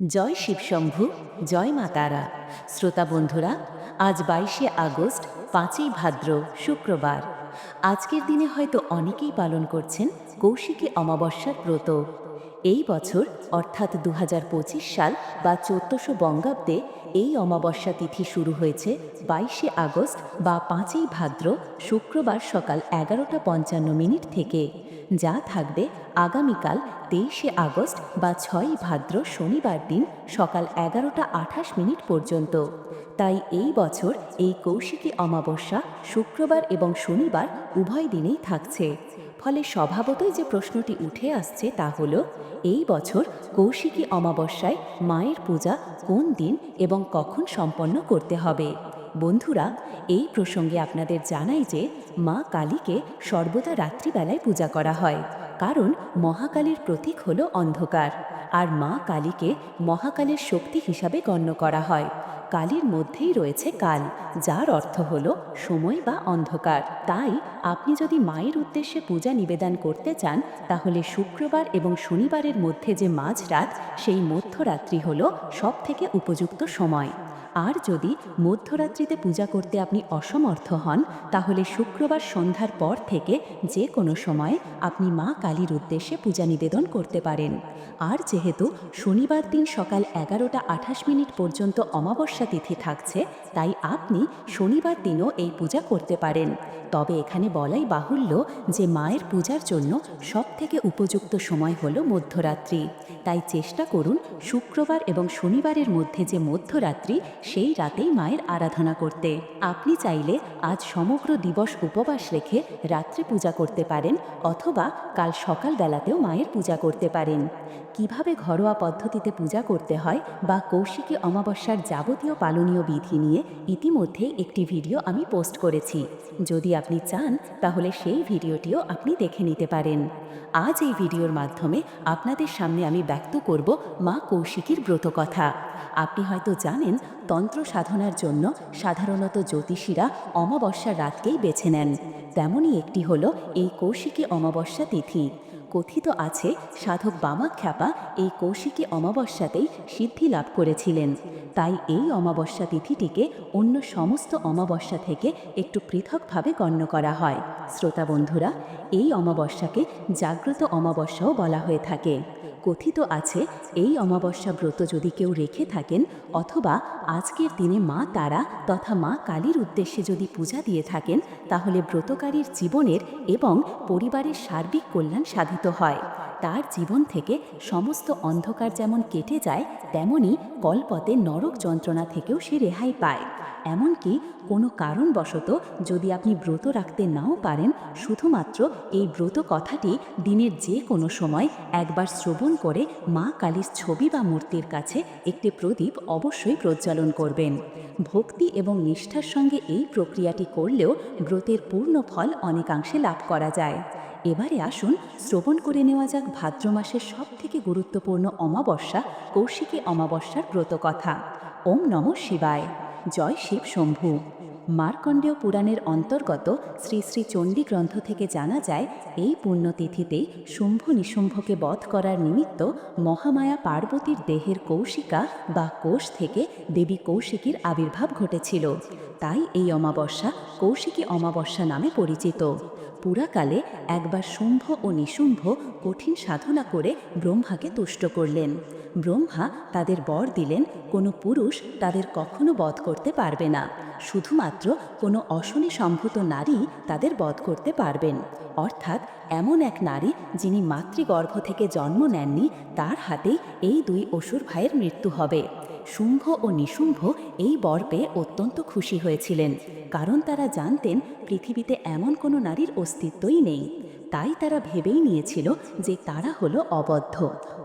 জয় শিবশম্ভু, জয় মাতারা শ্রোতা বন্ধুরা, আজ বাইশে আগস্ট, পাঁচই ভাদ্র, শুক্রবার। আজকের দিনে হয়তো অনেকেই পালন করছেন কৌশিকী অমাবস্যার ব্রত। এই বছর, অর্থাৎ দু হাজার পঁচিশ সাল বা চোদ্দশো বঙ্গাব্দে, এই অমাবস্যা তিথি শুরু হয়েছে বাইশে আগস্ট বা পাঁচই ভাদ্র শুক্রবার সকাল এগারোটা পঞ্চান্ন মিনিট থেকে, যা থাকবে আগামীকাল তেইশে আগস্ট বা ছয়ই ভাদ্র শনিবার দিন সকাল এগারোটা আঠাশ মিনিট পর্যন্ত। তাই এই বছর এই কৌশিকী অমাবস্যা শুক্রবার এবং শনিবার উভয় দিনেই থাকছে। ফলে স্বভাবতই যে প্রশ্নটি উঠে আসছে তা হল, এই বছর কৌশিকী অমাবস্যায় মায়ের পূজা কোন দিন এবং কখন সম্পন্ন করতে হবে? বন্ধুরা, এই প্রসঙ্গে আপনাদের জানাই যে মা কালীকে সর্বদা রাত্রিবেলায় পূজা করা হয়, কারণ মহাকালীর প্রতীক হল অন্ধকার, আর মা কালীকে মহাকালের শক্তি হিসাবে গণ্য করা হয়। কালীর মধ্যেই রয়েছে কাল, যার অর্থ হল সময় বা অন্ধকার। তাই আপনি যদি মায়ের উদ্দেশ্যে পূজা নিবেদন করতে চান, তাহলে শুক্রবার এবং শনিবারের মধ্যে যে মাঝরাত, সেই মধ্যরাত্রি হল সব থেকে উপযুক্ত সময়। আর যদি মধ্যরাত্রিতে পূজা করতে আপনি অসমর্থ হন, তাহলে শুক্রবার সন্ধ্যার পর থেকে যে কোনো সময়ে আপনি মা কালীর উদ্দেশ্যে পূজা নিবেদন করতে পারেন। আর যেহেতু শনিবার দিন সকাল এগারোটা আঠাশ মিনিট পর্যন্ত অমাবস্যা তিথি থাকছে, তাই আপনি শনিবার দিনও এই পূজা করতে পারেন। তবে এখানে বলাই বাহুল্য যে মায়ের পূজার জন্য সব থেকে উপযুক্ত সময় হল মধ্যরাত্রি। তাই চেষ্টা করুন শুক্রবার এবং শনিবারের মধ্যে যে মধ্যরাত্রি, সেই রাতেই মায়ের আরাধনা করতে। আপনি চাইলে আজ সমগ্র দিবস উপবাস রেখে রাত্রে পূজা করতে পারেন, অথবা কাল সকালবেলাতেও মায়ের পূজা করতে পারেন। কীভাবে ঘরোয়া পদ্ধতিতে পূজা করতে হয় বা কৌশিকী অমাবস্যার যাবতীয় পালনীয় বিধি নিয়ে ইতিমধ্যে একটি ভিডিও আমি পোস্ট করেছি। যদি আপনি চান, তাহলে সেই ভিডিওটিও আপনি দেখে নিতে পারেন। আজ এই ভিডিওর মাধ্যমে আপনাদের সামনে আমি ব্যক্ত করব মা কৌশিকীর ব্রত কথা। আপনি হয়তো জানেন, তন্ত্র সাধনার জন্য সাধারণত জ্যোতিষীরা অমাবস্যার রাতকেই বেছে নেন। তেমনই একটি হলো এই কৌশিকী অমাবস্যা তিথি। কথিত আছে, সাধক বামাখ্যাপা এই কৌশিকী অমাবস্যাতেই সিদ্ধি লাভ করেছিলেন। তাই এই অমাবস্যা তিথিটিকে অন্য সমস্ত অমাবস্যা থেকে একটু পৃথকভাবে গণ্য করা হয়। শ্রোতা বন্ধুরা, এই অমাবস্যাকে জাগ্রত অমাবস্যাও বলা হয়ে থাকে। কথিত আছে, এই অমাবস্যা ব্রত যদি কেউ রেখে থাকেন অথবা আজকের দিনে মা তারা তথা মা কালীর উদ্দেশ্যে যদি পূজা দিয়ে থাকেন, তাহলে ব্রতকারীর জীবনের এবং পরিবারের সার্বিক কল্যাণ সাধিত হয়। তার জীবন থেকে সমস্ত অন্ধকার যেমন কেটে যায়, তেমনি কলপথে নরক যন্ত্রণা থেকেও সে রেহাই পায়। এমনকি কোনো কারণবশত যদি আপনি ব্রত রাখতে নাও পারেন, শুধুমাত্র এই ব্রত কথাটি দিনের যে কোনো সময় একবার শ্রবণ করে মা কালীর ছবি বা মূর্তির কাছে একটি প্রদীপ অবশ্যই প্রজ্বলন করবেন। ভক্তি এবং নিষ্ঠার সঙ্গে এই প্রক্রিয়াটি করলেও ব্রতের পূর্ণ ফল অনেকাংশে লাভ করা যায়। এবারে আসুন, শ্রবণ করে নেওয়া যাক ভাদ্র মাসের সব থেকে গুরুত্বপূর্ণ অমাবস্যা, কৌশিকী অমাবস্যার ব্রত কথা। ওম নম শিবায়। জয় শিব শম্ভু। মার্কণ্ডেয় পুরাণের অন্তর্গত শ্রী শ্রী চণ্ডী গ্রন্থ থেকে জানা যায়, এই পুণ্যতিথিতেই শুম্ভ নিশুম্ভকে বধ করার নিমিত্ত মহামায়া পার্বতীর দেহের কৌশিকা বা কোষ থেকে দেবী কৌশিকীর আবির্ভাব ঘটেছিল। তাই এই অমাবস্যা কৌশিকী অমাবস্যা নামে পরিচিত। পুরাকালে একবার শুম্ভ ও নিশুম্ভ কঠিন সাধনা করে ব্রহ্মাকে তুষ্ট করলেন। ব্রহ্মা তাদের বর দিলেন, কোনো পুরুষ তাদের কখনো বধ করতে পারবে না। শুধুমাত্র কোনো অশনি সম্ভূত নারী তাদের বধ করতে পারবেন। অর্থাৎ এমন এক নারী যিনি মাতৃগর্ভ থেকে জন্ম নেননি, তার হাতেই এই দুই অসুর ভাইয়ের মৃত্যু হবে। শুম্ভ ও নিশুম্ভ এই বর পেয়ে অত্যন্ত খুশি হয়েছিলেন, কারণ তারা জানতেন পৃথিবীতে এমন কোনো নারীর অস্তিত্বই নেই। তাই তারা ভেবেই নিয়েছিল যে তারা হলো অবদ্ধ।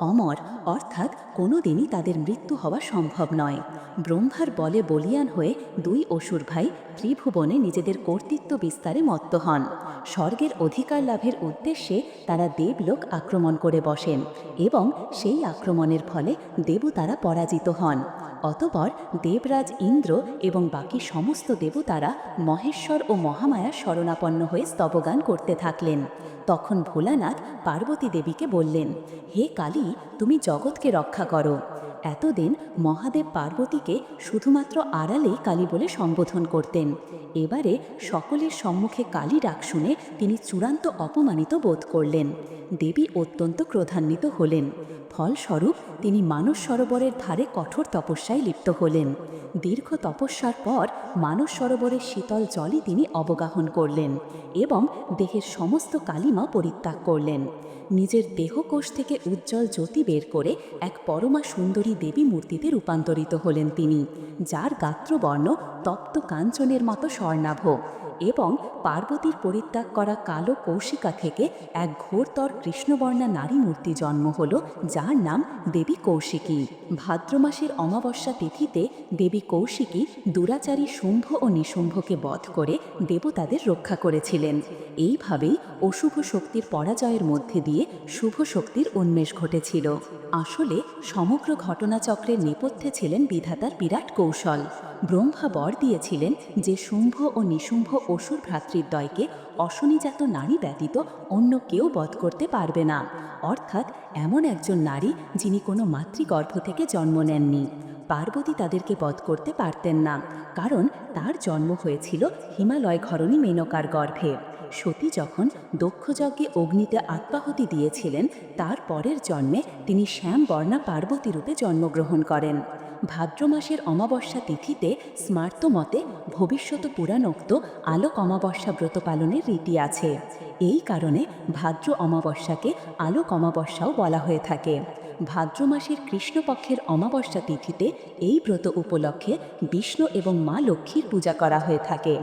অমর, অর্থাৎ কোনো দিনই তাদের মৃত্যু হওয়া সম্ভব নয়। ব্রহ্মার বলে বলিয়ান হয়ে দুই অসুর ভাই ত্রিভুবনে নিজেদের কর্তৃত্ব বিস্তারে মত্ত হন। স্বর্গের অধিকার লাভের উদ্দেশ্যে তারা দেবলোক আক্রমণ করে বসেন এবং সেই আক্রমণের ফলে দেবতারা পরাজিত হন। অতপর দেবরাজ ইন্দ্র এবং বাকি সমস্ত দেবতারা মহেশ্বর ও মহামায়া শরণাপন্ন হয়ে স্তবগান করতে থাকলেন। তখন ভোলানাথ পার্বতী দেবীকে বললেন, হে কালী, তুমি জগৎকে রক্ষা করো। এতদিন মহাদেব পার্বতীকে শুধুমাত্র আড়ালেই কালী বলে সম্বোধন করতেন। এবারে সকলের সম্মুখে কালী ডাক শুনে তিনি চূড়ান্ত অপমানিত বোধ করলেন। দেবী অত্যন্ত ক্রোধান্বিত হলেন। ফলস্বরূপ তিনি মানস সরোবরের ধারে কঠোর তপস্যায় লিপ্ত হলেন। দীর্ঘ তপস্যার পর মানস সরোবরের শীতল জলই তিনি অবগাহন করলেন এবং দেহের সমস্ত কালিমা পরিত্যাগ করলেন। নিজের দেহকোষ থেকে উজ্জ্বল জ্যোতি বের করে এক পরমা সুন্দরী দেবী মূর্তিতে রূপান্তরিত হলেন তিনি, যার গাত্রবর্ণ তপ্ত কাঞ্চনের মতো স্বর্ণাভ এবং পার্বতীর পরিত্যাগ করা কালো কৌশিকা থেকে এক ঘোরতর কৃষ্ণবর্ণা নারী মূর্তি জন্ম হল, যার নাম দেবী কৌশিকী। ভাদ্র মাসের অমাবস্যা তিথিতে দেবী কৌশিকী দুরাচারী শুম্ভ ও নিশুম্ভকে বধ করে দেবতাদের রক্ষা করেছিলেন। এইভাবেই অশুভ শক্তির পরাজয়ের মধ্যে দিয়ে শুভ শক্তির উন্মেষ ঘটেছিল। আসলে সমগ্র ঘটনাচক্রের নেপথ্যে ছিলেন বিধাতার বিরাট কৌশল। ব্রহ্মা বর দিয়েছিলেন যে শুম্ভ ও নিশুম্ভ অসুর ভ্রাতৃদ্বয়কে অশনিজাত নারী ব্যতীত অন্য কেউ বধ করতে পারবে না। অর্থাৎ এমন একজন নারী যিনি কোনো মাতৃগর্ভ থেকে জন্ম নেননি। পার্বতী তাদেরকে বধ করতে পারতেন না। কারণ তার জন্ম হয়েছিল হিমালয় ঘরণী মেনকার গর্ভে। সতী যখন দক্ষযজ্ঞে অগ্নিতে আত্মাহতি দিয়েছিলেন, তার পরের জন্মে তিনি শ্যাম বর্ণা পার্বতী রূপে জন্মগ্রহণ করেন। ভাদ্র মাসের অমাবস্যা তিথিতে স্মার্ত মতে ভবিষ্যৎ পুরাণোক্ত আলোক অমাবস্যা ব্রত পালনের রীতি আছে। এই কারণে ভাদ্র অমাবস্যাকে আলোক অমাবস্যাও বলা হয়ে থাকে। ভাদ্র মাসের কৃষ্ণপক্ষের অমাবস্যা তিথিতে এই ব্রত উপলক্ষে বিষ্ণু এবং মা লক্ষ্মীর পূজা করা হয়ে থাকে।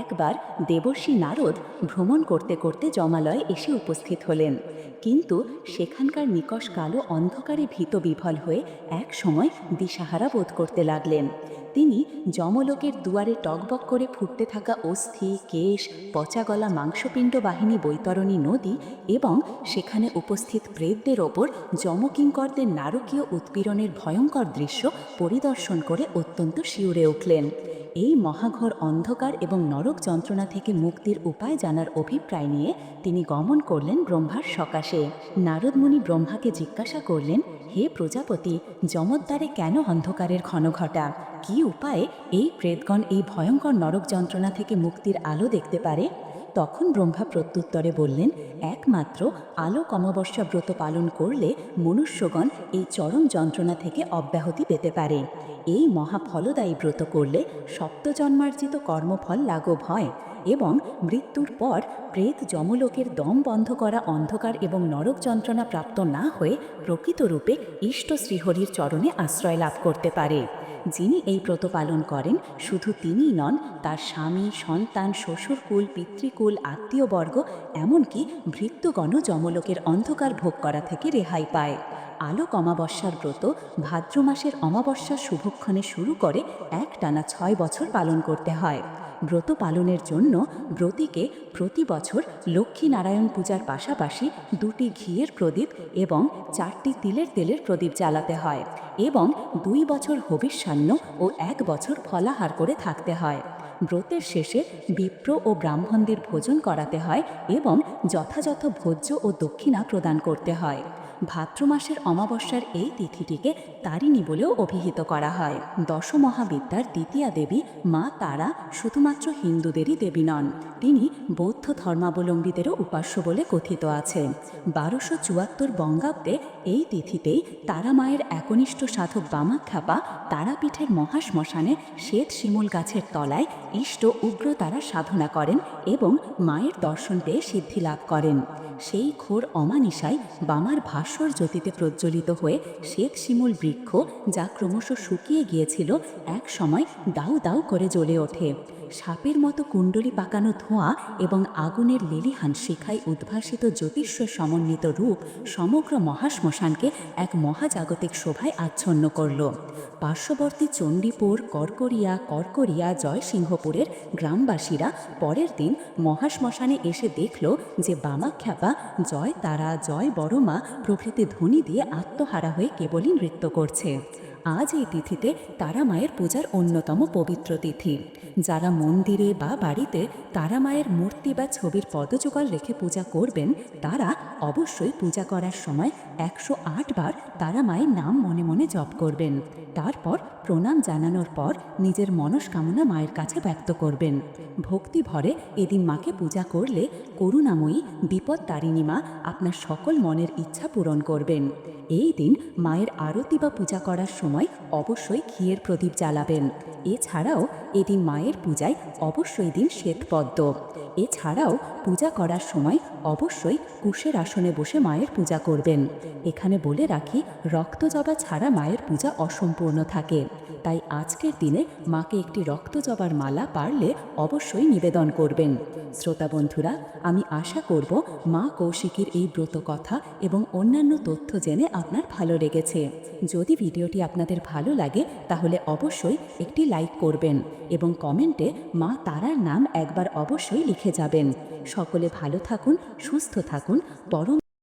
একবার দেবর্ষী নারদ ভ্রমণ করতে করতে জমালয়ে এসে উপস্থিত হলেন। কিন্তু সেখানকার নিকষ কালো অন্ধকারে ভীত বিভল হয়ে এক সময় দিশাহারা বোধ করতে লাগলেন। তিনি যমলোকের দুয়ারে টকবক করে ফুটতে থাকা অস্থি, কেশ, পচাগলা মাংসপিণ্ড বাহিনী বৈতরণী নদী এবং সেখানে উপস্থিত প্রেতদের ওপর যমকিঙ্করদের নারকীয় উৎপীড়নের ভয়ঙ্কর দৃশ্য পরিদর্শন করে অত্যন্ত শিউরে উঠলেন। এই মহাঘর অন্ধকার এবং নরক যন্ত্রণা থেকে মুক্তির উপায় জানার অভিপ্রায় নিয়ে তিনি গমন করলেন ব্রহ্মার সকাশে। নারদমুনি ব্রহ্মাকে জিজ্ঞাসা করলেন, হে প্রজাপতি, যমদ্বারে কেন অন্ধকারের ঘন ঘটা? কি উপায়ে এই প্রেতগণ এই ভয়ঙ্কর নরক যন্ত্রণা থেকে মুক্তির আলো দেখতে পারে? তখন ব্রহ্মা প্রত্যুত্তরে বললেন, একমাত্র আলোক অমাবস্যা ব্রত পালন করলে মনুষ্যগণ এই চরম যন্ত্রণা থেকে অব্যাহতি পেতে পারে। এই মহাফলদায়ী ব্রত করলে সপ্তজন্মার্জিত কর্মফল লাঘব হয় এবং মৃত্যুর পর প্রেত যমলোকের দম বন্ধ করা অন্ধকার এবং নরক যন্ত্রণা প্রাপ্ত না হয়ে প্রকৃতরূপে ইষ্ট শ্রীহরির চরণে আশ্রয় লাভ করতে পারে। যিনি এই ব্রত পালন করেন, শুধু তিনিই নন, তার স্বামী, সন্তান শ্বশুরকুল পিতৃকুল, আত্মীয়বর্গ, এমনকি ভৃত্যগণ যমলোকের অন্ধকার ভোগ করা থেকে রেহাই পায়। আলোক অমাবস্যার ব্রত ভাদ্র মাসের অমাবস্যার শুভক্ষণে শুরু করে এক টানা ছয় বছর পালন করতে হয়। ব্রত পালনের জন্য ব্রতীকে প্রতি বছর লক্ষ্মীনারায়ণ পূজার পাশাপাশি দুটি ঘিয়ের প্রদীপ এবং চারটি তিলের তেলের প্রদীপ জ্বালাতে হয় এবং দুই বছর হবিষ্যান্ন ও এক বছর ফলাহার করে থাকতে হয়। ব্রতের শেষে বিপ্র ও ব্রাহ্মণদের ভোজন করাতে হয় এবং যথাযথ ভোজ্য ও দক্ষিণা প্রদান করতে হয়। ভাদ্র মাসের অমাবস্যার এই তিথিটিকে তারিণী বলেও অভিহিত করা হয়। দশ মহাবিদ্যার দ্বিতীয়া দেবী মা তারা শুধুমাত্র হিন্দুদেরই দেবী নন, তিনি বৌদ্ধ ধর্মাবলম্বীদেরও উপাস্য বলে কথিত আছে। বারোশো চুয়াত্তর বঙ্গাব্দে এই তিথিতেই তারা মায়ের একনিষ্ঠ সাধক বামাখ্যাপা তারাপীঠের মহাশ্মশানে শ্বেত শিমুল গাছের তলায় ইষ্ট উগ্র তারা সাধনা করেন এবং মায়ের দর্শন পেয়ে সিদ্ধি লাভ করেন। সেই ঘোর অমানিসায় বামার ভাস্বর জ্যোতিতে প্রজ্বলিত হয়ে শেখ শিমুল বৃক্ষ, যা ক্রমশ শুকিয়ে গিয়েছিল, এক সময় দাউ দাউ করে জ্বলে ওঠে। সাপের মতো কুণ্ডলি পাকানো ধোঁয়া এবং আগুনের লেলিহান শিখায় উদ্ভাসিত জ্যোতিষ্য সমন্বিত রূপ সমগ্র মহাশ্মশানকে এক মহাজাগতিক শোভায় আচ্ছন্ন করল। পার্শ্ববর্তী চণ্ডীপুর, কর্করিয়া কর্করিয়া, জয়সিংহপুরের গ্রামবাসীরা পরের দিন মহাশ্মশানে এসে দেখল যে বামাখ্যাপা জয় তারা জয় বড়মা প্রভৃতি ধ্বনি দিয়ে আত্মহারা হয়ে কেবলই নৃত্য করছে। আজ এই তিথিতে তারা মায়ের পূজার অন্যতম পবিত্র তিথি। যারা মন্দিরে বা বাড়িতে তারা মায়ের মূর্তি বা ছবির পদযুগল রেখে পূজা করবেন, তারা অবশ্যই পূজা করার সময় একশো আট বার তারা মায়ের নাম মনে মনে জপ করবেন। তারপর প্রণাম জানানোর পর নিজের মনস্কামনা মায়ের কাছে ব্যক্ত করবেন। ভক্তি ভরে এদিন মাকে পূজা করলে করুণাময়ী বিপদ তারিণী মা আপনার সকল মনের ইচ্ছা পূরণ করবেন। এই দিন মায়ের আরতি বা পূজা করার সময় অবশ্যই ঘিয়ের প্রদীপ জ্বালাবেন। এছাড়াও এদিন মায়ের পূজায় অবশ্যই দিন শ্বেতপদ্ম এছাড়াও পূজা করার সময় অবশ্যই কুশের আসনে বসে মায়ের পূজা করবেন। এখানে বলে রাখি, রক্তজবা ছাড়া মায়ের পূজা অসম্পূর্ণ থাকে। তাই আজকের দিনে মাকে একটি রক্তজবার মালা পারলে অবশ্যই নিবেদন করবেন। শ্রোতা বন্ধুরা, আমি আশা করব মা কৌশিকীর এই ব্রত কথা এবং অন্যান্য তথ্য জেনে আপনার ভালো লেগেছে। যদি ভিডিওটি আপনাদের ভালো লাগে, তাহলে অবশ্যই একটি লাইক করবেন এবং কমেন্টে মা তারার নাম একবার অবশ্যই লিখে যাবেন। সকলে ভালো থাকুন সুস্থ থাকুন পরম